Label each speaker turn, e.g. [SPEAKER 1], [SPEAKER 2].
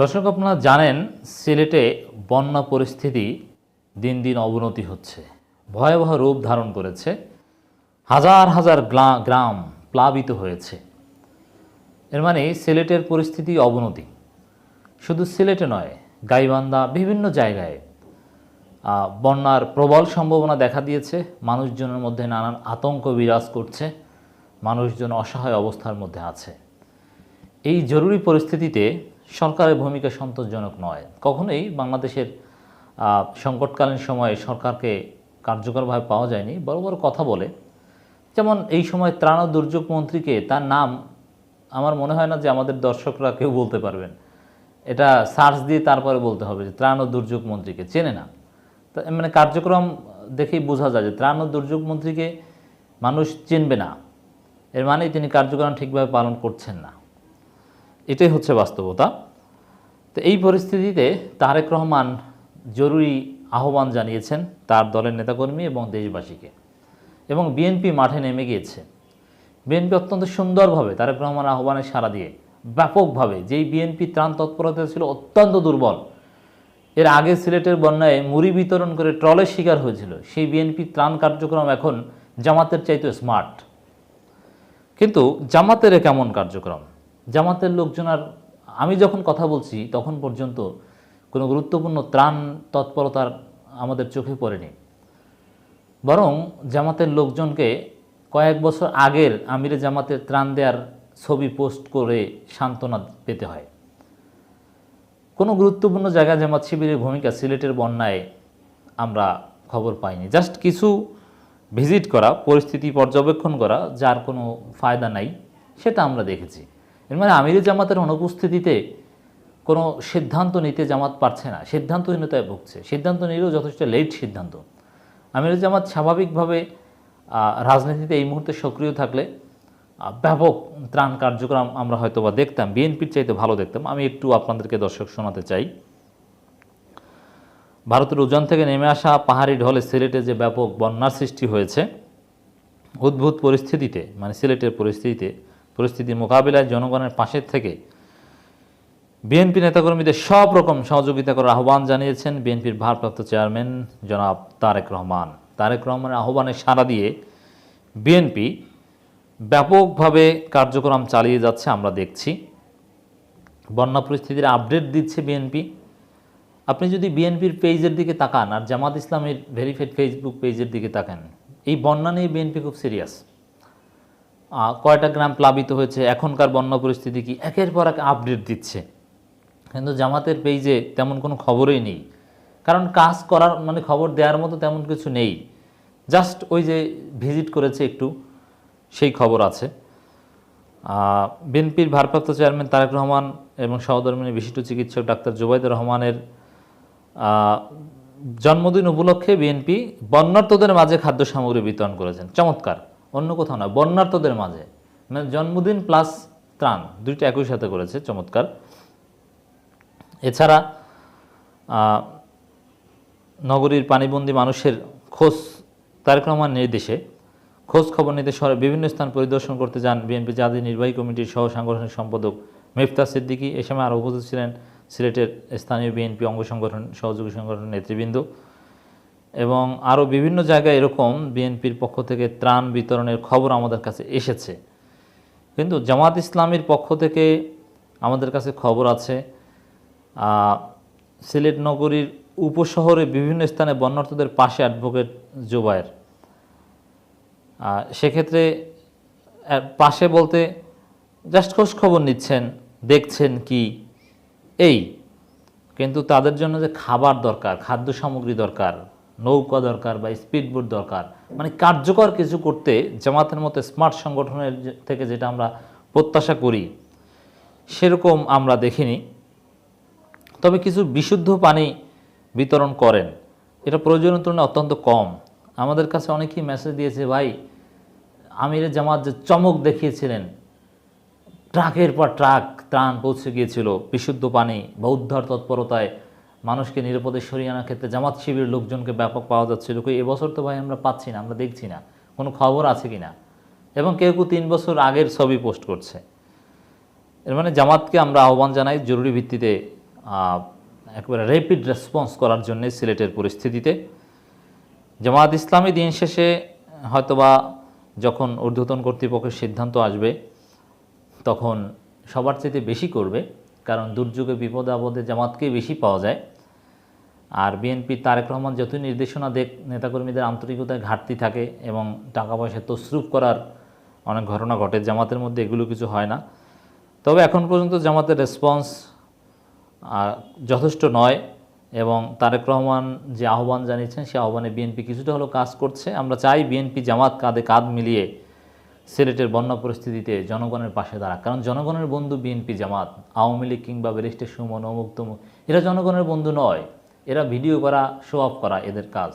[SPEAKER 1] দর্শক, আপনারা জানেন সিলেটে বন্যা পরিস্থিতি দিন দিন অবনতি হচ্ছে। ভয়াবহ রূপ ধারণ করেছে। হাজার হাজার গ্রাম প্লাবিত হয়েছে। এর মানে সিলেটের পরিস্থিতি অবনতি। শুধু সিলেটে নয়, গাইবান্ধা বিভিন্ন জায়গায় বন্যার প্রবল সম্ভাবনা দেখা দিয়েছে। মানুষজনের মধ্যে নানান আতঙ্ক বিরাজ করছে। মানুষজন অসহায় অবস্থার মধ্যে আছে। এই জরুরি পরিস্থিতিতে সরকারের ভূমিকা সন্তোষজনক নয়। কখনোই বাংলাদেশের সংকটকালীন সময়ে সরকারকে কার্যকরভাবে পাওয়া যায়নি। বড় বড় কথা বলে, যেমন এই সময় ত্রাণ ও দুর্যোগ মন্ত্রীকে তার নাম আমার মনে হয় না যে আমাদের দর্শকরা কেউ বলতে পারবেন। এটা সার্চ দিয়ে তারপরে বলতে হবে যে ত্রাণ ও দুর্যোগ মন্ত্রীকে। চেনে না। তা মানে কার্যক্রম দেখেই বোঝা যায় যে ত্রাণ ও দুর্যোগ মন্ত্রীকে মানুষ চিনবে না। এর মানে তিনি কার্যক্রম ঠিকভাবে পালন করছেন না। এটাই হচ্ছে বাস্তবতা। তো এই পরিস্থিতিতে তারেক রহমান জরুরি আহ্বান জানিয়েছেন তার দলের নেতাকর্মী এবং দেশবাসীকে। এবং বিএনপি মাঠে নেমে গিয়েছে। বিএনপি অত্যন্ত সুন্দরভাবে তারেক রহমান আহ্বানে সাড়া দিয়ে ব্যাপকভাবে যেই বিএনপি ত্রাণ তৎপরতা ছিল অত্যন্ত দুর্বল, এর আগে সিলেটের বন্যায় মুড়ি বিতরণ করে ট্রলের শিকার হয়েছিল, সেই বিএনপি ত্রাণ কার্যক্রম এখন জামাতের চাইতে স্মার্ট কিন্তু জামাতের কেমন কার্যক্রম? জামাতের লোকজন আর আমি যখন কথা বলছি, তখন পর্যন্ত কোনো গুরুত্বপূর্ণ ত্রাণ তৎপরতার আমাদের চোখে পড়েনি। বরং জামাতের লোকজনকে কয়েক বছর আগের আমিরে জামাতের ত্রাণ দেওয়ার ছবি পোস্ট করে সান্ত্বনা পেতে হয়। কোনো গুরুত্বপূর্ণ জায়গায় জামাত শিবিরের ভূমিকা সিলেটের বন্যায় আমরা খবর পাইনি। জাস্ট কিছু ভিজিট করা, পরিস্থিতি পর্যবেক্ষণ করা, যার কোনো ফায়দা নাই, সেটা আমরা দেখেছি। এর মানে আমিরে জামাতের অনুপস্থিতিতে কোনো সিদ্ধান্ত নিতে জামাত পারছে না। সিদ্ধান্তহীনতায় ভুগছে। সিদ্ধান্ত নিলেও যথেষ্ট লেট সিদ্ধান্ত। আমির জামাত স্বাভাবিকভাবে রাজনীতিতে এই মুহূর্তে সক্রিয় থাকলে ব্যাপক ত্রাণ কার্যক্রম আমরা হয়তো বা দেখতাম। বিএনপির চাইতে ভালো দেখতাম। আমি একটু আপনাদেরকে দর্শক শোনাতে চাই। ভারতের উজান থেকে নেমে আসা পাহাড়ি ঢলে সিলেটে যে ব্যাপক বন্যার সৃষ্টি হয়েছে, উদ্ভূত পরিস্থিতিতে মানে সিলেটের পরিস্থিতিতে পরিস্থিতির মোকাবিলায় জনগণের পাশের থেকে বিএনপি নেতাকর্মীদের সব রকম সহযোগিতা করার আহ্বান জানিয়েছেন বিএনপির ভারপ্রাপ্ত চেয়ারম্যান জনাব তারেক রহমান। তারেক রহমানের আহ্বানে সাড়া দিয়ে বিএনপি ব্যাপকভাবে কার্যক্রম চালিয়ে যাচ্ছে আমরা দেখছি। বন্যা পরিস্থিতির আপডেট দিচ্ছে বিএনপি। আপনি যদি বিএনপির পেজের দিকে তাকান আর জামাত ইসলামের ভেরিফাইড ফেসবুক পেজের দিকে তাকান, এই বন্যা নিয়ে বিএনপি খুব সিরিয়াস। কয়টা গ্রাম প্লাবিত হয়েছে, এখনকার বন্য পরিস্থিতি কি, একের পর এক আপডেট দিচ্ছে। কিন্তু জামাতের পেজে তেমন কোনো খবরই নেই। কারণ কাজ করার মানে খবর দেওয়ার মতো তেমন কিছু নেই। জাস্ট ওই যে ভিজিট করেছে একটু, সেই খবর আছে। বিএনপির ভারপ্রাপ্ত চেয়ারম্যান তারেক রহমান এবং সহধর্মিনী বিশিষ্ট চিকিৎসক ডাক্তার জুবাইদুর রহমানের জন্মদিন উপলক্ষে বিএনপি বন্যার্থদের মাঝে খাদ্য সামগ্রী বিতরণ করেছেন। চমৎকার। অন্য কোথাও নয় বন্যার্থদের মাঝে। মানে জন্মদিন প্লাস ত্রাণ, দুইটা একই সাথে করেছে, চমৎকার। এছাড়া নগরীর পানিবন্দী মানুষের খোঁজ, তারেক নির্দেশে খোঁজ খবর নিতে শহরের বিভিন্ন স্থান পরিদর্শন করতে যান বিএনপি জাতীয় নির্বাহী কমিটির সহ সাংগঠনিক সম্পাদক মেফতা সিদ্দিকী। এ সময় আরও উপস্থিত ছিলেন সিলেটের স্থানীয় বিএনপি অঙ্গ সংগঠন, সহযোগী সংগঠনের নেতৃবৃন্দ। এবং আরও বিভিন্ন জায়গায় এরকম বিএনপির পক্ষ থেকে ত্রাণ বিতরণের খবর আমাদের কাছে এসেছে। কিন্তু জামাত ইসলামীর পক্ষ থেকে আমাদের কাছে খবর আছে সিলেট নগরীর উপশহরে বিভিন্ন স্থানে বন্যার্থদের পাশে অ্যাডভোকেট জোবায়ের সেক্ষেত্রে পাশে বলতে জাস্ট খোঁজ খবর নিচ্ছেন, দেখছেন কি? এই, কিন্তু তাদের জন্য যে খাবার দরকার, খাদ্য সামগ্রী দরকার নৌকা দরকার বা স্পিডবোট দরকার। মানে কার্যকর কিছু করতে জামাতের মতো স্মার্ট সংগঠনের থেকে যেটা আমরা প্রত্যাশা করি, সেরকম আমরা দেখিনি। তবে কিছু বিশুদ্ধ পানি বিতরণ করেন। এটা প্রয়োজনীয় তুলনায় অত্যন্ত কম। আমাদের কাছে অনেকেই মেসেজ দিয়েছে, ভাই আমিরের জামাত যে চমক দেখিয়েছিলেন, ট্রাকের পর ট্রাক ত্রাণ পৌঁছে গিয়েছিল, বিশুদ্ধ পানি বা উদ্ধার তৎপরতায় মানুষকে নিরাপদে সরিয়ে আনার ক্ষেত্রে জামাত শিবির লোকজনকে ব্যাপক পাওয়া যাচ্ছিল কই এবছর তো ভাই আমরা পাচ্ছি না, আমরা দেখছি না। কোনো খবর আছে কি না এবং কেউ কেউ তিন বছর আগের ছবি পোস্ট করছে। এর মানে জামাতকে আমরা আহ্বান জানাই জরুরি ভিত্তিতে একবারে র্যাপিড রেসপন্স করার জন্য সিলেটের পরিস্থিতিতে। জামাত ইসলামী দিন শেষে হয়তোবা যখন ঊর্ধ্বতন কর্তৃপক্ষের সিদ্ধান্ত আসবে, তখন সবার চাইতে বেশি করবে। কারণ দুর্যোগে, বিপদে, আপদে জামাতকেই বেশি পাওয়া যায়। আর বিএনপি তারেক রহমান যতই নির্দেশনা দেখ নেতাকর্মীদের আন্তরিকতায় ঘাটতি থাকে এবং টাকা পয়সা তসরুপ করার অনেক ঘটনা ঘটে, জামাতের মধ্যে এগুলো কিছু হয় না। তবে এখন পর্যন্ত জামাতের রেসপন্স যথেষ্ট নয় এবং তারেক রহমান যে আহ্বান জানিয়েছেন, সে আহ্বানে বিএনপি কিছুটা হলেও কাজ করছে। আমরা চাই বিএনপি জামাত কাঁধে কাঁধ মিলিয়ে সিলেটের বন্যা পরিস্থিতিতে জনগণের পাশে দাঁড়াক। কারণ জনগণের বন্ধু বিএনপি জামাত, আওয়ামী লীগ কিংবা ব্যারিস্টার সুমন, অমুক এরা জনগণের বন্ধু নয়। এরা ভিডিও করা শো অফ করা এদের কাজ।